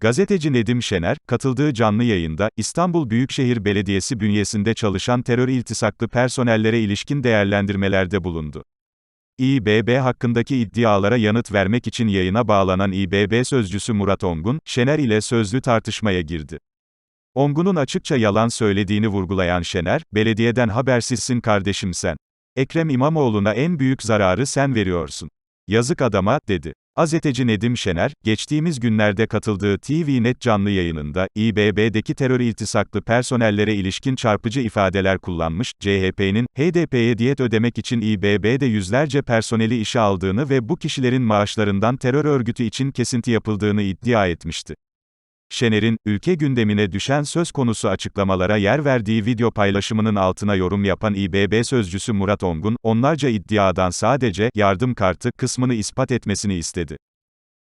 Gazeteci Nedim Şener, katıldığı canlı yayında, İstanbul Büyükşehir Belediyesi bünyesinde çalışan terör iltisaklı personellere ilişkin değerlendirmelerde bulundu. İBB hakkındaki iddialara yanıt vermek için yayına bağlanan İBB sözcüsü Murat Ongun, Şener ile sözlü tartışmaya girdi. Ongun'un açıkça yalan söylediğini vurgulayan Şener, belediyeden habersizsin kardeşim sen. Ekrem İmamoğlu'na en büyük zararı sen veriyorsun. Yazık adama, dedi. Gazeteci Nedim Şener, geçtiğimiz günlerde katıldığı TVNet canlı yayınında, İBB'deki terör iltisaklı personellere ilişkin çarpıcı ifadeler kullanmış, CHP'nin, HDP'ye diyet ödemek için İBB'de yüzlerce personeli işe aldığını ve bu kişilerin maaşlarından terör örgütü için kesinti yapıldığını iddia etmişti. Şener'in, ülke gündemine düşen söz konusu açıklamalara yer verdiği video paylaşımının altına yorum yapan İBB sözcüsü Murat Ongun, onlarca iddiadan sadece, yardım kartı, kısmını ispat etmesini istedi.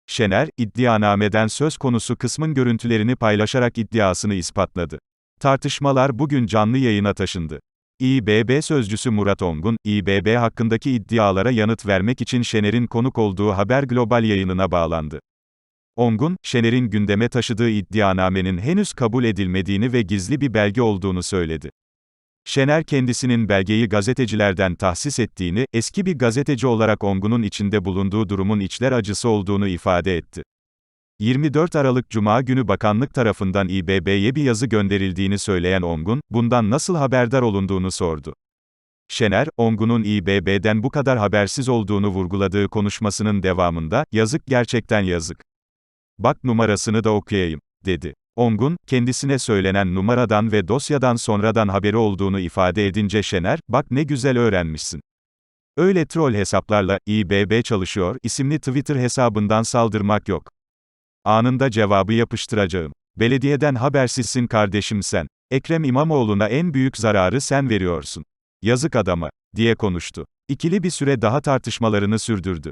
Şener, iddianameden söz konusu kısmın görüntülerini paylaşarak iddiasını ispatladı. Tartışmalar bugün canlı yayına taşındı. İBB sözcüsü Murat Ongun, İBB hakkındaki iddialara yanıt vermek için Şener'in konuk olduğu Haber Global yayınına bağlandı. Ongun, Şener'in gündeme taşıdığı iddianamenin henüz kabul edilmediğini ve gizli bir belge olduğunu söyledi. Şener kendisinin belgeyi gazetecilerden tahsis ettiğini, eski bir gazeteci olarak Ongun'un içinde bulunduğu durumun içler acısı olduğunu ifade etti. 24 Aralık Cuma günü bakanlık tarafından İBB'ye bir yazı gönderildiğini söyleyen Ongun, bundan nasıl haberdar olunduğunu sordu. Şener, Ongun'un İBB'den bu kadar habersiz olduğunu vurguladığı konuşmasının devamında, yazık gerçekten yazık. Bak numarasını da okuyayım, dedi. Ongun, kendisine söylenen numaradan ve dosyadan sonradan haberi olduğunu ifade edince Şener, bak ne güzel öğrenmişsin. Öyle troll hesaplarla, İBB çalışıyor, isimli Twitter hesabından saldırmak yok. Anında cevabı yapıştıracağım. Belediyeden habersizsin kardeşim sen. Ekrem İmamoğlu'na en büyük zararı sen veriyorsun. Yazık adama, diye konuştu. İkili bir süre daha tartışmalarını sürdürdü.